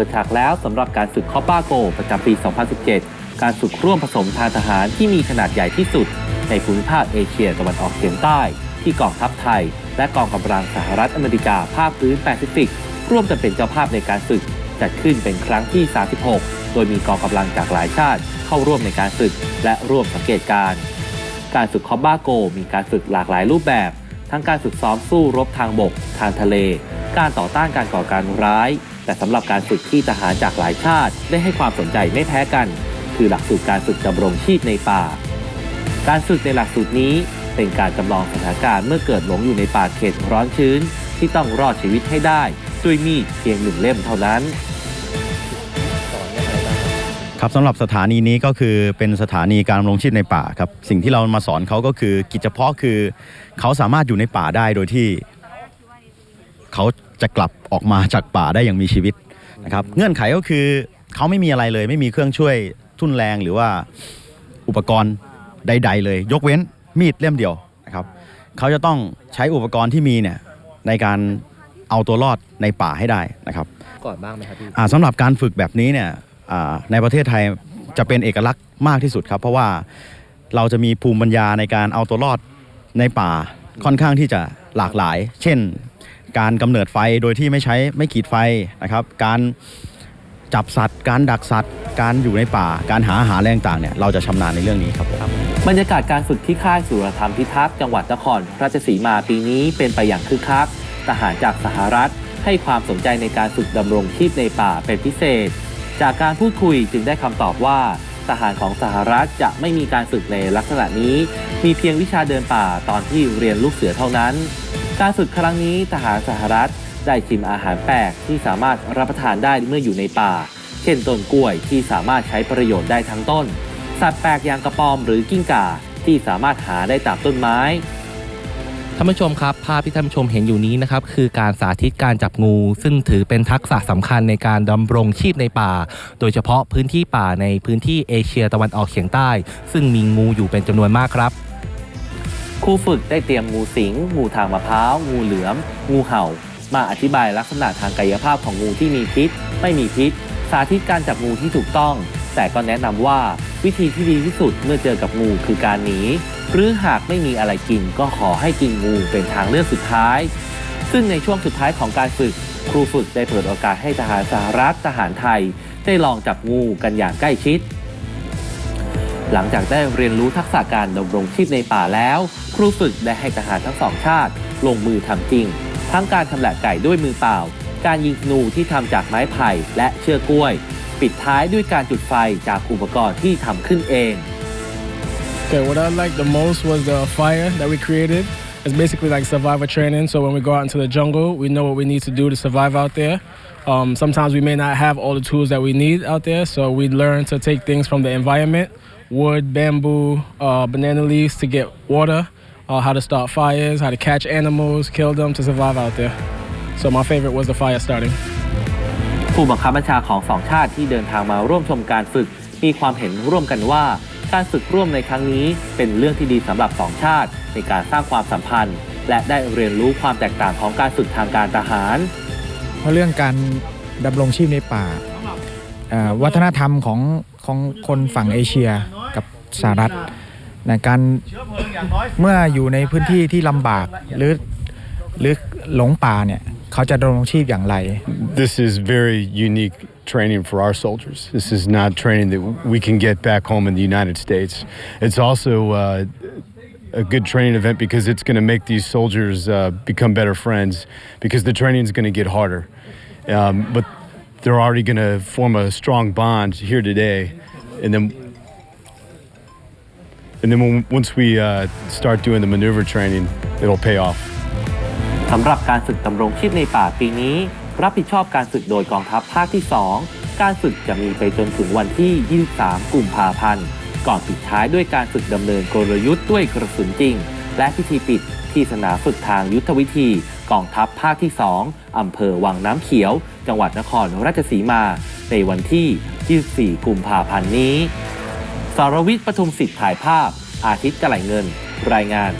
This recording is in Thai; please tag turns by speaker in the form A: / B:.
A: ปิดฉากแล้วสำหรับการฝึกคอป้าโก ประจำปี 2017 การฝึกร่วมผสมทางทหารที่มีขนาดใหญ่ที่สุด ในภูมิภาคเอเชียตะวันออกเฉียงใต้ ที่กองทัพไทย และกองกำลังสหรัฐอเมริกาภาคพื้นแปซิฟิก ร่วมกันเป็นเจ้าภาพในการฝึก จัดขึ้นเป็นครั้งที่ 36 โดยมีกองกำลังจากหลายชาติเข้าร่วมในการฝึก และร่วมสังเกตการ การฝึกคอบ้าโก มีการฝึกหลากหลายรูปแบบ ทั้งการฝึกซ้อมสู้รบทางบก ทางทะเล การต่อต้านการก่อการร้าย แต่สำหรับการฝึกที่ทหารจากหลายชาติ ได้ให้ความสนใจไม่แพ้กัน คือหลักสูตรการฝึกดำรงชีพในป่า การฝึกในหลักสูตรนี้เป็นการจำลองสถานการณ์เมื่อเกิดหลงอยู่ในป่าเขตร้อนชื้น ที่ต้องรอดชีวิตให้ได้ ด้วยมีดเพียงหนึ่งเล่มเท่านั้น
B: ครับสำหรับสถานีนี้ก็คือเป็นสถานีการดำรงชีพในป่าครับสิ่งที่เรามาสอนเขาก็คือกิจเฉพาะคือ เขาสามารถอยู่ในป่าได้โดยที่เขา จะกลับออกมาจากป่าได้อย่างมีชีวิตนะครับเงื่อนไขก็คือเขาไม่มีอะไรเลย ไม่มีเครื่องช่วยทุ่นแรงหรือว่าอุปกรณ์ใด ๆ เลย ยกเว้นมีดเล่มเดียวนะครับเขาจะต้องใช้อุปกรณ์ที่มีเนี่ยในการเอาตัวรอดในป่าให้ได้นะครับ
A: ก่อนบ้างไหมครับพี่
B: อ่าสำหรับการฝึกแบบนี้เนี่ยอ่าในประเทศไทยจะเป็นเอกลักษณ์มากที่สุดครับ เพราะว่าเราจะมีภูมิปัญญาในการเอาตัวรอดในป่าค่อนข้างที่จะหลากหลาย เช่น การกำเนิดไฟโดยที่ไม่ใช้ไม่ขีดไฟนะครับ การจับสัตว์ การดักสัตว์ การอยู่ในป่า การหาอาหารแรงต่างๆเนี่ยเราจะชำนาญในเรื่องนี้ครับ
A: บรรยากาศการฝึกที่ค่ายสุรธรรมพิทักษ์จังหวัดนครราชสีมาปีนี้เป็นไปอย่างคึกคักทหารจากสหรัฐ ให้ความสนใจในการฝึกดำรงชีพในป่าเป็นพิเศษ จากการพูดคุยจึงได้คำตอบว่าทหารของสหรัฐจะไม่มีการฝึกในลักษณะนี้ มีเพียงวิชาเดินป่าตอนที่เรียนลูกเสือเท่านั้น การฝึกครั้งนี้ทหารสหรัฐได้ชิมอาหารแปลกที่สามารถรับประทานได้เมื่ออยู่ในป่า เช่นต้นกล้วยที่สามารถใช้ประโยชน์ได้ทั้งต้น สัตว์แปลกอย่างกระปอมหรือกิ้งก่าที่สามารถหาได้ตามต้นไม้
C: ท่านผู้ชมครับภาพที่ท่านผู้ชมเห็นอยู่นี้นะครับคือการสาธิตการจับงู ซึ่งถือเป็นทักษะสำคัญในการดำรงชีพในป่า โดยเฉพาะพื้นที่ป่าในพื้นที่เอเชียตะวันออกเฉียงใต้ ซึ่งมีงูอยู่เป็นจำนวนมากครับ
A: ครูฝึกได้เตรียมงูสิง งูทางมะพร้าว งูเหลือม งูเห่า มาอธิบายลักษณะทางกายภาพของงูที่มีพิษ ไม่มีพิษ สาธิตการจับงูที่ถูกต้อง แต่ก็แนะนำว่าวิธีที่ดีที่สุดเมื่อเจอกับงูคือการหนี หรือหากไม่มีอะไรกินก็ขอให้กินงูเป็นทางเลือกสุดท้าย ซึ่งในช่วงสุดท้ายของการฝึก ครูฝึกได้เปิดโอกาสให้ทหารสหรัฐทหารไทย ได้ลองจับงูกันอย่างใกล้ชิด หลังจากได้เรียนรู้ทักษะการดำรงชีพในป่าแล้ว ครูฝึกได้ให้ทหารทั้งสองชาติ ลงมือทำจริง ทั้งการชำแหละไก่ด้วยมือเปล่า การยิงธนูที่ทำจากไม้ไผ่และเชือกกล้วย ปิดท้ายด้วยการจุดไฟจากอุปกรณ์ที่ทำขึ้นเอง
D: Okay, what I liked the most was the fire that we created. It's basically like survivor training. So when we go out into the jungle, we know what we need to do to survive out there. Um, sometimes we may not have all the tools that we need out there, so we learn to take things from the environment wood, bamboo, uh, banana leaves to get water, uh, how to start fires, how to catch animals, kill them to survive out there. So my favorite was the fire starting.
A: ผู้บังคับบัญชาของสองชาติที่เดินทางมาร่วมชมการฝึก มีความเห็นร่วมกันว่า การฝึกร่วมในครั้งนี้เป็นเรื่องที่ดีสำหรับสองชาติ ในการสร้างความสัมพันธ์ และได้เรียนรู้ความแตกต่างของการฝึกทางการทหาร
E: เพราะเรื่องการดำรงชีพในป่าเอ่อวัฒนธรรมของของคนฝั่งเอเชียกับ สหรัฐนะการเมื่ออยู่ในพื้นที่ที่ลำบากหรือหรือหลงป่าเนี่ยเขาจะดำรงชีพอย่างไร
F: This is very unique training for our soldiers. This is not training that we can get back home in the United States. It's also uh, a good training event because it's going to make these soldiers uh, become better friends because the training is going to get harder. Um, but they're already going to form a strong bond here today. And then and then when, once we uh, start doing the maneuver training, it'll pay off.
A: สำหรับการฝึกดำรงชีพในป่าปีนี้ รับผิดชอบการฝึกโดยกองทัพภาคที่ 2 การฝึกจะมีไปจนถึงวันที่ 23 กุมภาพันธ์ ก่อนปิดท้ายด้วยการฝึกดำเนินกลยุทธ์ด้วยกระสุนจริง และพิธีปิดที่สนามฝึกทางยุทธวิธี กองทัพภาคที่ 2 อำเภอวังน้ำเขียว จังหวัดนครราชสีมา ในวันที่ 24 กุมภาพันธ์นี้ สารวิทย์ปทุมสิทธิ์ถ่ายภาพ อาทิตย์กระไหลเงิน รายงาน